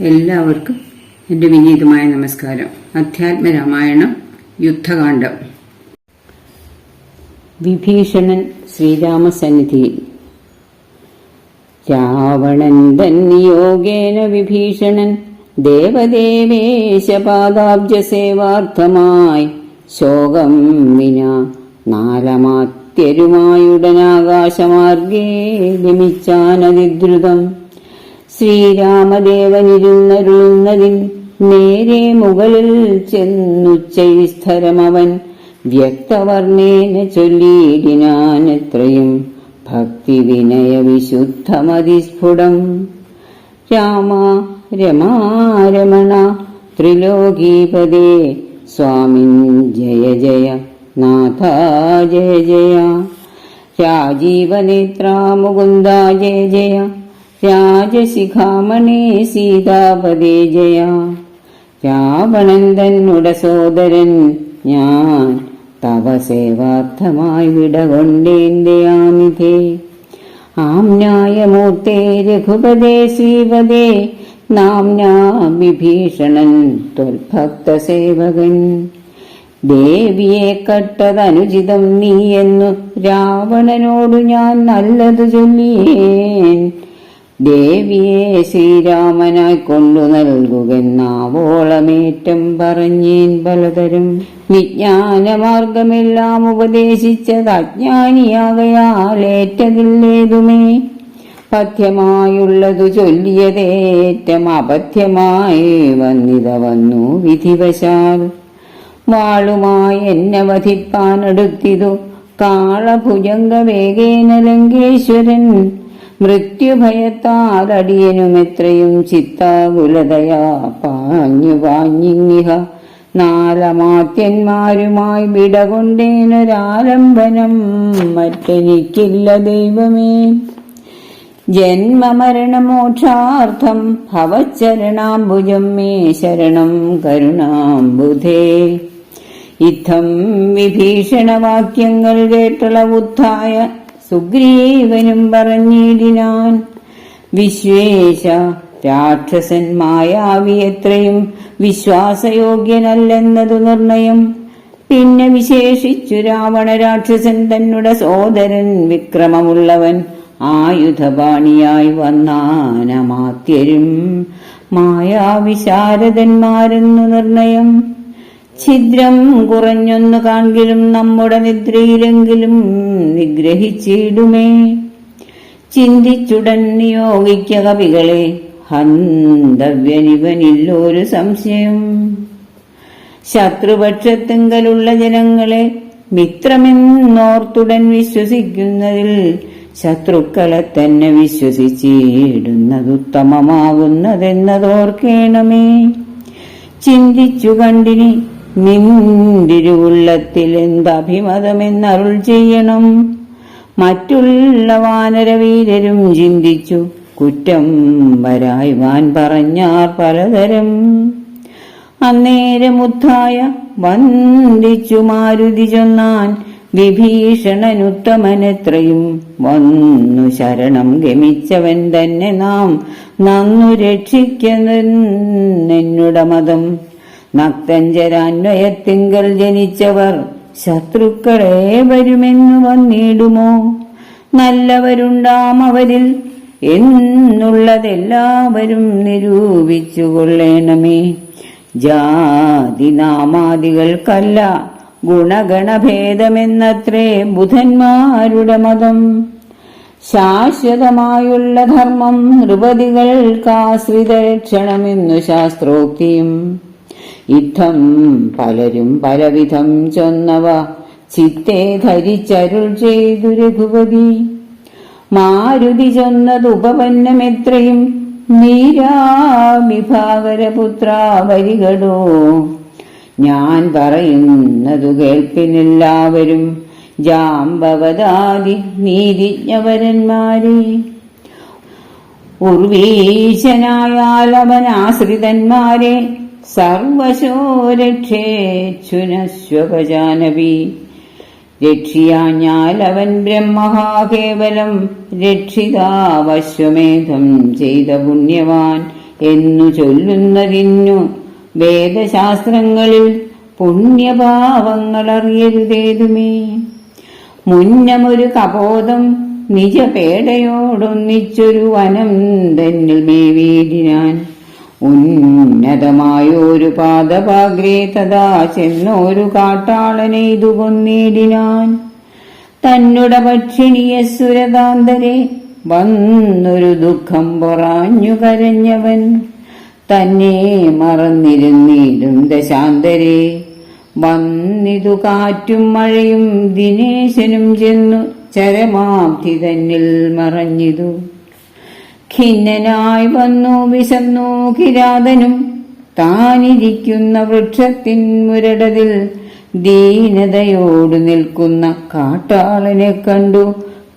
എല്ലാവർക്കും എന്റെ വിനീതമായ നമസ്കാരം. അധ്യാത്മ രാമായണം യുദ്ധകാന്ഡം. വിഭീഷണൻ ശ്രീരാമസന്നിധിയിൽ. രാവണൻ യോഗേന വിഭീഷണൻ ദേവദേവേശപാദാബ്ജ സേവാർത്ഥമായി ശോകം വിന നാലമാത്യരുമായുടനാകാശമാർഗേ ഗമിച്ചാനതിദ്രുതം ശ്രീരാമദേവനിരുന്നരുളുന്നതിൻ നേരെ മുകളിൽ ചെന്നുച്ചൈസ്ഥരമവൻ വ്യക്തവർണേന ചൊല്ലിയിടിനാനെത്രയും ഭക്തി വിനയ വിശുദ്ധമതിസ്ഫുടം രാമ രമാരമണ ത്രിലോകീപദേ സ്വാമിൻ ജയ ജയ. നാഥ ജയ ജയ. രാജീവനേത്ര മുകുന്ദ ജയ ജയ. രാജശിഖാമണേ സീതാപദേ ജയ. രാവണൻ തന്നുട സോദരൻ ഞാൻ തവ സേവാർത്ഥമായി വിടകൊണ്ടേന്ദയാനിധേ ആം ന്യായമൂർത്തേ രഘുപദേ ശ്രീപദേ നാംനാ വിഭീഷണൻ ത്വൽഭക്തസേവകൻ. ദേവിയെ കട്ടതനുചിതം നീയെന്നു രാവണനോടു ഞാൻ നല്ലത് ചൊല്ലിയേൻ. ദേവിയെ ശ്രീരാമനായി കൊണ്ടു നൽകുകെന്നാവോളമേറ്റം പറഞ്ഞേൻ പലതരം വിജ്ഞാനമാർഗമെല്ലാം ഉപദേശിച്ചത് അജ്ഞാനിയാകയാലേറ്റതില്ലേതുമേ പഥ്യമായുള്ളതു ചൊല്ലിയതേറ്റം അപഥ്യമായി വന്നിത വന്നു വിധിവശാൽ. വാളുമായി എന്നെ വധിപ്പാനെടുത്തിതു. കാളഭുജംഗ വേഗേന ലങ്കേശ്വരൻ മൃത്യുഭയത്താൽ എത്രയും ചിത്താകുലതയാ പാഞ്ഞു പാഞ്ഞിങ്ങിഹ. നാലമാത്യന്മാരുമായി വിടകൊണ്ടേനൊരാലംബനം മറ്റെനിക്കില്ല ദൈവമേ. ജന്മമരണമോക്ഷാർത്ഥം ഭവച്ചരണാംബുജം മേ ശരണം കരുണാംബുധേ. ഇത്തം വിഭീഷണവാക്യങ്ങൾ കേട്ടുളവുദ്ധായ സുഗ്രീവനും പറഞ്ഞിടിനാൻ. വിശ്വേശ രാക്ഷസൻ മായാവി എത്രയും വിശ്വാസയോഗ്യനല്ലെന്നതു നിർണയം. പിന്നെ വിശേഷിച്ചു രാവണ രാക്ഷസൻ തന്നുടെ സോദരൻ വിക്രമമുള്ളവൻ ആയുധപാണിയായി വന്നാനമാത്യരും. മായാവിശാരദന്മാരെന്നു നിർണയം. ഛിദ്രം കുറഞ്ഞൊന്നു കാൺകിലും നമ്മുടെ നിദ്രയിലെങ്കിലും നിഗ്രഹിച്ചിടുമേ. ചിന്തിച്ചുടൻ നിയോഗിക്ക കവികളെ ഹന്തവ്യനിവനില്ലൊരു സംശയം. ശത്രുപക്ഷത്തിങ്കലുള്ള ജനങ്ങളെ മിത്രമെന്നോർത്തുടൻ വിശ്വസിക്കുന്നതിൽ ശത്രുക്കളെ തന്നെ വിശ്വസിച്ചിടുന്നതുത്തമമാകുന്നതെന്നതോർക്കേണമേ. ചിന്തിച്ചു കണ്ടിനി നിന്തിരുവുള്ളത്തിൽ എന്തഭിമതമെന്നരുൾ ചെയ്യണം? മറ്റുള്ള വാനരവീരരും ചിന്തിച്ചു കുറ്റം വരായ്വാൻ പറഞ്ഞാർ പലതരം. അന്നേരമുദ്ധായ വന്ദിച്ചു മാരുതി ചൊന്നാൻ വിഭീഷണനുത്തമനെത്രയും. വന്നു ശരണം ഗമിച്ചവൻ തന്നെ നാം നന്നു രക്ഷിക്കുന്നെന്നുടെ മതം നക്തഞ്ചരാന്വയത്തിങ്കൽ ജനിച്ചവർ ശത്രുക്കളെ വരുമെന്നു വന്നിടുമോ? നല്ലവരുണ്ടാം അവരിൽ എന്നുള്ളതെല്ലാവരും നിരൂപിച്ചു കൊള്ളേണമേ ജാതിനാമാദികൾക്കല്ല ഗുണഗണഭേദമെന്നത്രേ ബുധന്മാരുടെ മതം. ശാശ്വതമായുള്ള ധർമ്മം നൃപതികൾക്കാശ്രിത രക്ഷണമെന്നു ശാസ്ത്രോക്തിയും യുദ്ധം പലരും പലവിധം ചൊന്നവ. ചിത്തെ ധരിച്ചരുൾ ചെയ്തു രഘുപതി. മാരുതി ചൊന്നത് ഉപപന്നമെത്രയും നീരാവിഭാകരപുത്ര വരികടോ ഞാൻ പറയുന്നതു കേൾപ്പിനെല്ലാവരും ജാമ്പവതാദി നീതിജ്ഞവരന്മാരെ. ഉർവീശനായാൽ അവനാശ്രിതന്മാരെ സർവശോ രക്ഷേച്ഛുനശ്വപജാനവി രക്ഷിയാഞ്ഞാൽ അവൻ ബ്രഹ്മഹാ കേവലം രക്ഷിതാവശ്വമേധം ചെയ്ത പുണ്യവാൻ എന്നു ചൊല്ലുന്നതിന്നു വേദശാസ്ത്രങ്ങളിൽ പുണ്യഭാവങ്ങളറിയരുതേതുമേ. മുന്നമൊരു കപോതം നിജപേടയോടൊന്നിച്ചൊരു വനം തന്നിൽ മേവീടിനാൻ ഉന്നതമായൊരു പാദപാഗ്രേ തഥാ ചെന്നൊരു കാട്ടാളനെ ഇതു കൊന്നിടിനാൻ. തന്നുട പക്ഷിണിയ സുരതാന്തരെ വന്നൊരു ദുഃഖം പൊറാഞ്ഞു കരഞ്ഞവൻ. തന്നെ മറന്നിരുന്നിടും ദശാന്തരെ. വന്നിതു കാറ്റും മഴയും ദിനേശനും ചെന്നു ചരമാബ്ധി തന്നിൽ മറഞ്ഞിതു. ഖിന്നനായി വന്നു വിശന്നു കിരാതനും. താനിരിക്കുന്ന വൃക്ഷത്തിൻ മുരടതിൽ ദീനതയോട് നിൽക്കുന്ന കാട്ടാളനെ കണ്ടു.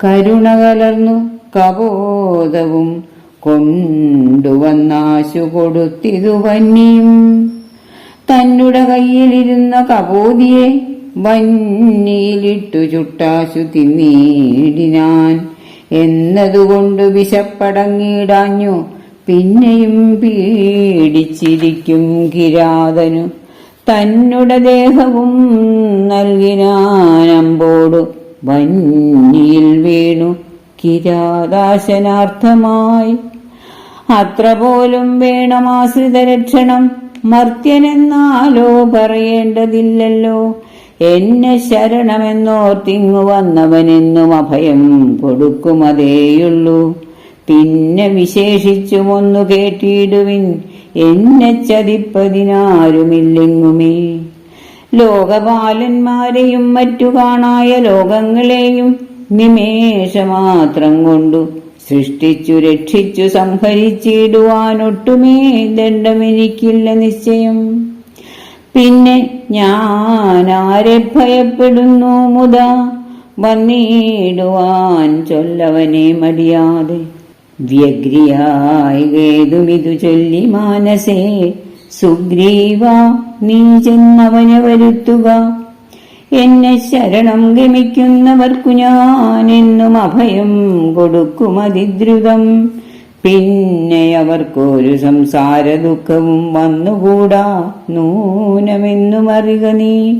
കരുണ കലർന്നു കബോധവും കൊണ്ടുവന്നാശു കൊടുത്തിതു വന്നിയും തന്നുടെ കയ്യിലിരുന്ന കബോധിയെ വന്നിയിലിട്ടു ചുട്ടാശു തിന്നീടിനാൻ എന്നതുകൊണ്ട് വിശപ്പടങ്ങിടാഞ്ഞു പിന്നെയും പീഡിച്ചിരിക്കും കിരാതനു. തന്നുടെ ദേഹവും നൽകിനാനമ്പോടു വന്നിയിൽ വീണു. കിരാതാശനാർത്ഥമായി അത്ര പോലും വേണമാശ്രിത മർത്യനെന്നാലോ പറയേണ്ടതില്ലല്ലോ. എന്നെ ശരണമെന്നോർത്തിങ്ങു വന്നവനെന്നും അഭയം കൊടുക്കുമതേയുള്ളൂ. പിന്നെ വിശേഷിച്ചുമൊന്നു കേട്ടിടുവിൻ. എന്നെ ചതിപ്പതിനാരുമില്ലെങ്ങുമേ? ലോകപാലന്മാരെയും മറ്റു കാണായ ലോകങ്ങളെയും നിമേഷമാത്രം കൊണ്ടു സൃഷ്ടിച്ചു രക്ഷിച്ചു സംഹരിച്ചിടുവാനൊട്ടുമേ ദണ്ഡമെനിക്കില്ല നിശ്ചയം. പിന്നെ ഞാൻ ആരെ ഭയപ്പെടുന്നു മുത? വന്നിടുവാൻ ചൊല്ലവനെ മടിയാതെ വ്യഗ്രിയായി വേദുമിതു ചൊല്ലി മാനസേ സുഗ്രീവ നീ ചെന്നവനെ വരുത്തുക. എന്നെ ശരണം ഗമിക്കുന്നവർക്കു ഞാൻ എന്നും അഭയം കൊടുക്കും അതിദ്രുതം പിന്നെ അവർക്കൊരു സംസാര ദുഃഖവും വന്നുകൂടാ. നൂനമെന്നും അറിക നീ.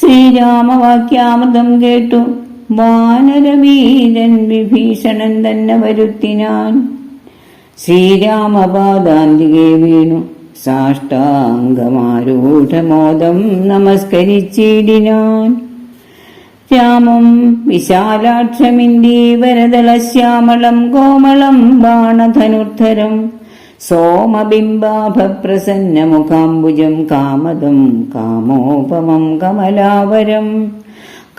ശ്രീരാമവാക്യാമൃതം കേട്ടു. വാനരവീരൻ വിഭീഷണൻ തന്നെ വരുത്തിനാൻ ശ്രീരാമപാദാന്തികെ വീണു. സാഷ്ടാംഗമാരൂഢമോദം നമസ്കരിച്ചിടിനാൻ രാമം ശ്യാമളം കോമളം ബാണധനുർധരം സോമബിംബാഭപ്രസന്നമുഖാംബുജം കാമദം കാമോപമം കമലാവരം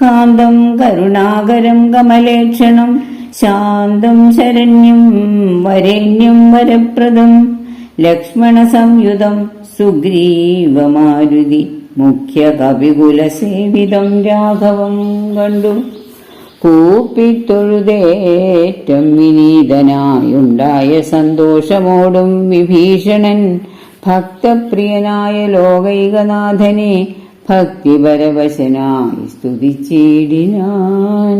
കാന്തം കരുണാകരം കമലേക്ഷണം ശാന്തം ശരണ്യം വരേണ്യം വരപ്രദം ലക്ഷ്മണസംയുതം സുഗ്രീവമാരുതി. മുഖ്യ കവികുലസേവിതം രാഘവം കണ്ടു. കൂപ്പിത്തൊഴുതേറ്റം വിനീതനായുണ്ടായ സന്തോഷമോടും വിഭീഷണൻ ഭക്തപ്രിയനായ ലോകൈകനാഥനെ ഭക്തിപരവശനായി സ്തുതിച്ചിടിനാൻ.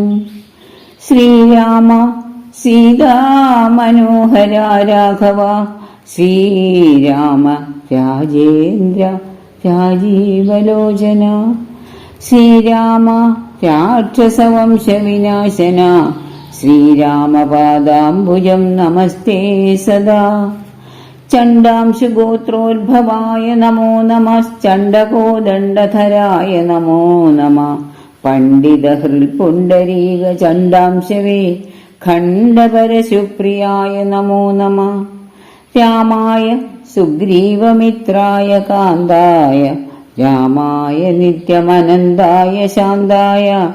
ശ്രീരാമ സീതാമനോഹര രാഘവ ശ്രീരാമ രാജേന്ദ്ര രാജീവലോചന. ശ്രീരാമ രാക്ഷസവംശവിനാശന. ശ്രീരാമപാദാംബുജം നമസ്തേ സദാ. ചണ്ഡാംശുഗോത്രോദ്ഭവായ നമോ നമശ്ചണ്ഡകോദണ്ഡധരായ നമോ നമ. പണ്ഡിതഹൃൽ പുണ്ടരീക ചണ്ഡാംശവേ. ഖണ്ഡപരശുപ്രിയായ നമോ നമ. രാമായ സുഗ്രീവമിത്രായ കാന്തായ രാമായ നിത്യമനന്തായ ശാന്തായ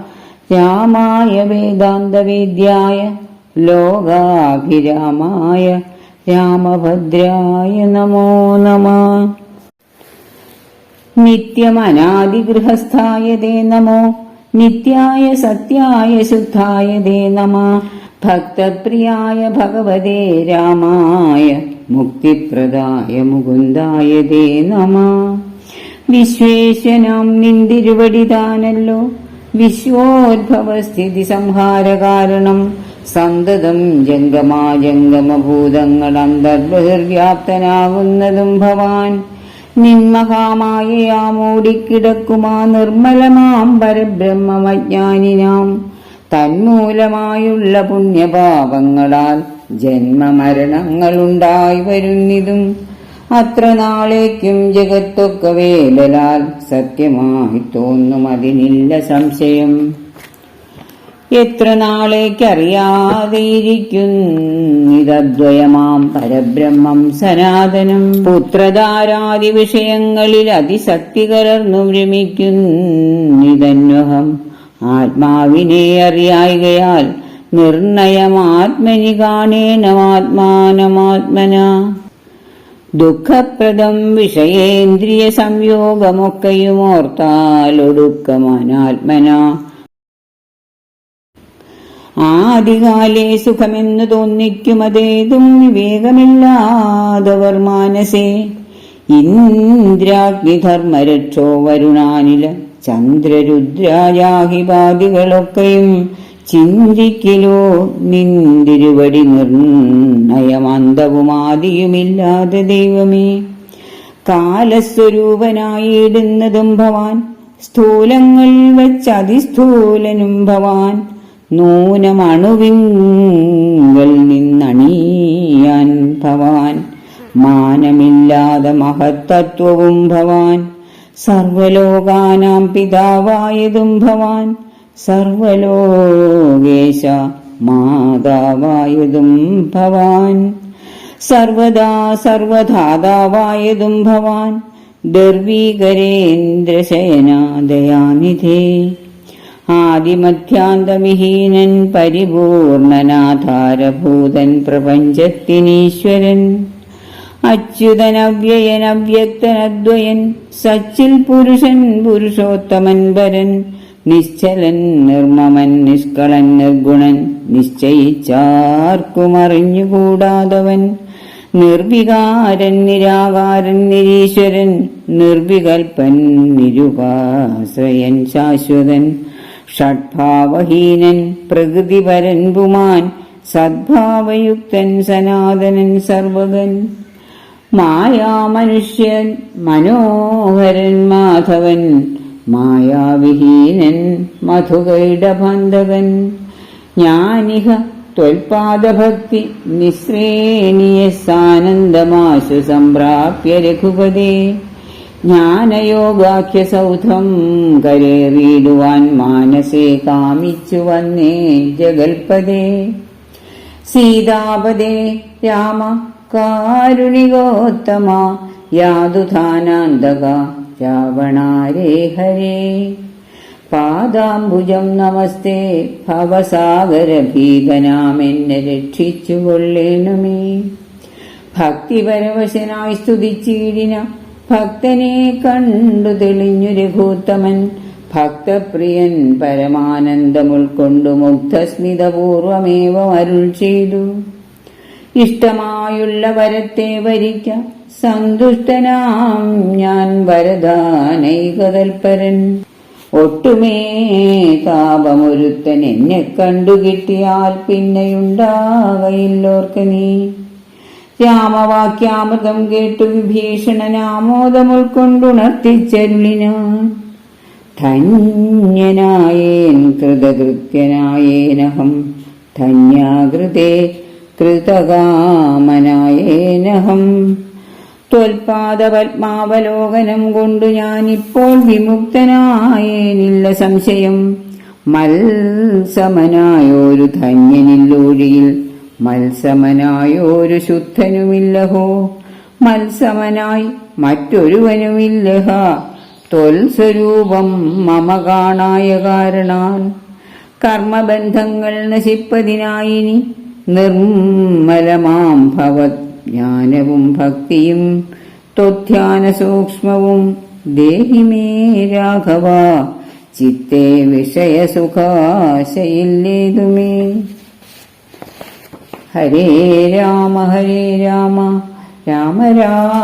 രാമായ വേദാന്തവേദ്യായ ലോകാഭിരാമായ രാമഭദ്രായ നമോ നമ. നിത്യമനാദിഗൃഹസ്ഥായ ദേ നമോ നിത്യായ സത്യായ ശുദ്ധായ ദേ നമ. ഭക്തപ്രിയായ ഭഗവതേ രാമായ മുക്തിപ്രദായ മുകുന്ദായ ദേ നമ. വിശ്വേശനാം നിന്തിരുവടിതാനല്ലോ വിശ്വോദ്ഭവസ്ഥിതി സംഹാരകാരണം. സന്തതം ജംഗമാജംഗമഭൂതങ്ങൾ അന്തർബഹിർവ്യാപ്തനാകുന്നതും ഭവാൻ. നിന്മഹാമായയാ മൂടിക്കിടക്കുമാ നിർമ്മലമാം പരബ്രഹ്മമജ്ഞാനിനാം. തന്മൂലമായുള്ള പുണ്യപാപങ്ങളാൽ ജന്മമരണങ്ങളുണ്ടായി വരുന്നിതും. അത്ര നാളേക്കും ജഗത്തൊക്കെ വേലലാൽ സത്യമായി തോന്നും അതിനില്ല സംശയം. എത്ര നാളേക്കറിയാതെയിരിക്കുന്നിതദ്വയമാം പരബ്രഹ്മം സനാതനം. പുത്രധാരാദി വിഷയങ്ങളിൽ അതിശക്തി കലർന്നു ഭ്രമിക്കുന്നിതന്വഹം. ആത്മാവിനെ അറിയായികയാൽ നിർണയമാത്മനി കാണേനമാത്മാനമാത്മന ദുഃഖപ്രദം വിഷയേന്ദ്രിയ സംയോഗമൊക്കെയുമോർത്താലൊടുക്കമാനാത്മന ആദികാലേ സുഖമെന്നു തോന്നിക്കുമതേതും വിവേകമില്ലാതവർ മാനസേ. ഇന്ദ്രാഗ്നിധർമ്മരക്ഷോ വരുണാനില. ചന്ദ്രരുദ്രാജാഹിപാദികളൊക്കെയും ചിന്തിക്കലോ നിന്തിരുവടി നിർണയമന്തവുമാദിയുമില്ലാതെ ദൈവമേ. കാലസ്വരൂപനായിടുന്നതും ഭവാൻ സ്ഥൂലങ്ങൾ വച്ച് അതിസ്ഥൂലനും ഭവാൻ നൂനമണുവിങ്കൽ നിന്നണിയാൻ ഭവാൻ മാനമില്ലാതെ മഹത്തത്വവും ഭവാൻ സർവലോകാനാം പിതാവായതും ഭവാൻ. സർവലോകേശ മാതാവായതും ഭവാൻ. സർവദാ സർവധാതാവായതും ഭവാൻ. ദർവീകരേന്ദ്രശയന ദയാനിധേ ആദിമധ്യാന്തമിഹീനൻ പരിപൂർണനാധാരഭൂതൻ പ്രപഞ്ചത്തിനീശ്വരൻ. അച്യുതനവ്യയൻ അവ്യക്തനദ്വയൻ സച്ചിൽ പുരുഷൻ പുരുഷോത്തമൻ വരൻ നിശ്ചലൻ നിർമ്മമൻ നിഷ്കളൻ നിർഗുണൻ നിശ്ചയിച്ചാർക്കുമറിഞ്ഞുകൂടാതവൻ. നിർവികാരൻ നിരാകാരൻ നിരീശ്വരൻ നിർവികൽപ്പൻ നിരുപാശ്രയൻ ശാശ്വതൻ. ഷഡ്ഭാവഹീനൻ പ്രകൃതിപരൻ പുമാൻ സദ്ഭാവയുക്തൻ സനാതനൻ സർവകൻ മായാമനുഷ്യൻ മനോഹരൻ മാധവൻ മായാവിഹീനൻ മധുകൈടബന്ധകൻ ജ്ഞാനിഹ ത്വൽപാദഭക്തി നിശ്രേണിയ സാനന്ദമാശു സംപ്രാപ്യ രഘുപതേ ജ്ഞാനയോഗാഖ്യസൗധം കരേറിയിടുവാൻ മാനസേ കാമിച്ചു വന്നേ ജഗൽപദേ സീതാപദേ രാമ കാരുണികോത്തമ യാതുധാനാന്തക രാവണാരേ ഹരേ. പാദാംബുജം നമസ്തേ ഭവസാഗരഭീതനാമെന്നെ രക്ഷിച്ചു കൊള്ളേണമേ ഭക്തിപരവശനായി സ്തുതിച്ചീടിന ഭക്തനെ കണ്ടു തെളിഞ്ഞു രഘൂത്തമൻ. ഭക്തപ്രിയൻ പരമാനന്ദമുൾക്കൊണ്ടു മുക്തസ്മിതപൂർവമേവ അരുൾ ചെയ്തു. ഇഷ്ടമായുള്ള വരത്തെ വരിക്ക സന്തുഷ്ടനാം ഞാൻ വരദാനൈകതൽപരൻ. ഒട്ടുമേ താപമൊരുത്തൻ എന്നെ കണ്ടു കിട്ടിയാൽ പിന്നെയുണ്ടാകയില്ലോർക്ക് നീ. രാമവാക്യാമൃതം കേട്ടു വിഭീഷണനാമോദമുൾക്കൊണ്ടുണർത്തിച്ചരുളിനാൻ ധന്യനായേൻ കൃതകൃത്യനായേനഹം. ധന്യാകൃതേ കൃതകാമനായേനഹം ത്വൽപാദപത്മാവലോകനം കൊണ്ട് ഞാനിപ്പോൾ വിമുക്തനായേനില്ല സംശയം. മത്സമനായോരു ധന്യനില്ലൊഴിയിൽ മത്സമനായോരു ശുദ്ധനുമില്ലഹോ. മത്സമനായി മറ്റൊരുവനുമില്ലഹ. ത്വൽസ്വരൂപം മമ കാണായ കാരണാൽ കർമ്മബന്ധങ്ങൾ നശിപ്പതിനായിനി നിർമ്മലമാം ഭവത് ജ്ഞാനവും ഭക്തിയും ത്വധ്യാന സൂക്ഷ്മവും ദേഹിമേ രാഘവ ചിത്തേ വിഷയസുഖാശയില്ലേതുമേ. ഹരേ രാമ ഹരേ രാമ രാമ രാമ.